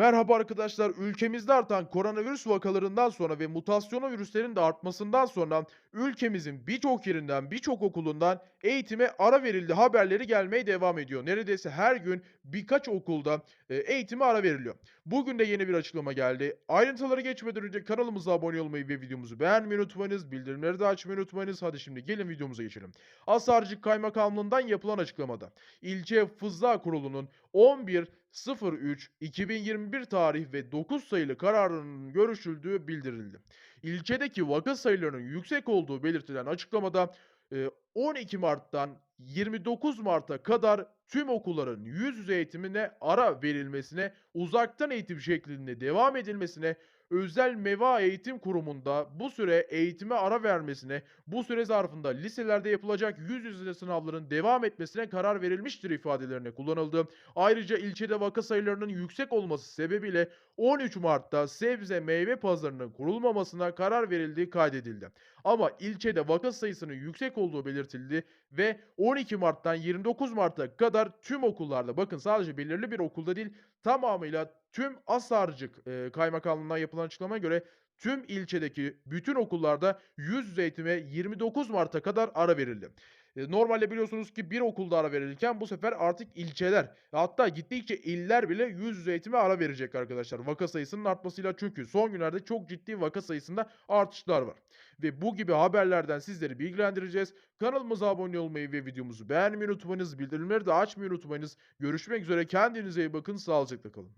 Merhaba arkadaşlar. Ülkemizde artan koronavirüs vakalarından sonra ve mutasyonlu virüslerin de artmasından sonra ülkemizin birçok yerinden, birçok okulundan eğitime ara verildi haberleri gelmeye devam ediyor. Neredeyse her gün birkaç okulda e, eğitime ara veriliyor. Bugün de yeni bir açıklama geldi. Ayrıntıları geçmeden önce kanalımıza abone olmayı ve videomuzu beğenmeyi unutmayınız. Bildirimleri de açmayı unutmayınız. Hadi şimdi gelin videomuza geçelim. Asarcık Kaymakamlığından yapılan açıklamada ilçe Fızla Kurulu'nun 11.03.2021 tarih ve 9 sayılı kararının görüşüldüğü bildirildi. İlçedeki vaka sayılarının yüksek olduğu belirtilen açıklamada e, 12 Mart'tan 29 Mart'a kadar tüm okulların yüz yüze eğitimine ara verilmesine, uzaktan eğitim şeklinde devam edilmesine, özel meva eğitim kurumunda bu süre eğitime ara vermesine, bu süre zarfında liselerde yapılacak yüz yüze sınavların devam etmesine karar verilmiştir ifadelerine kullanıldı. Ayrıca ilçede vaka sayılarının yüksek olması sebebiyle 13 Mart'ta sebze meyve pazarının kurulmamasına karar verildiği kaydedildi. Ama ilçede vaka sayısının yüksek olduğu belirtildi ve 12 Mart'tan 29 Mart'a kadar tüm okullarda bakın sadece belirli bir okulda değil tamamıyla tüm Asarcık e, kaymakamlığından yapılan açıklamaya göre tüm ilçedeki bütün okullarda yüz yüze eğitime 29 Mart'a kadar ara verildi. Normalde biliyorsunuz ki bir okulda ara verilirken bu sefer artık ilçeler hatta gittikçe iller bile yüz yüze eğitime ara verecek arkadaşlar. Vaka sayısının artmasıyla çünkü son günlerde çok ciddi vaka sayısında artışlar var. Ve bu gibi haberlerden sizleri bilgilendireceğiz. Kanalımıza abone olmayı ve videomuzu beğenmeyi unutmayınız. Bildirimleri de açmayı unutmayınız. Görüşmek üzere kendinize iyi bakın. Sağlıcakla kalın.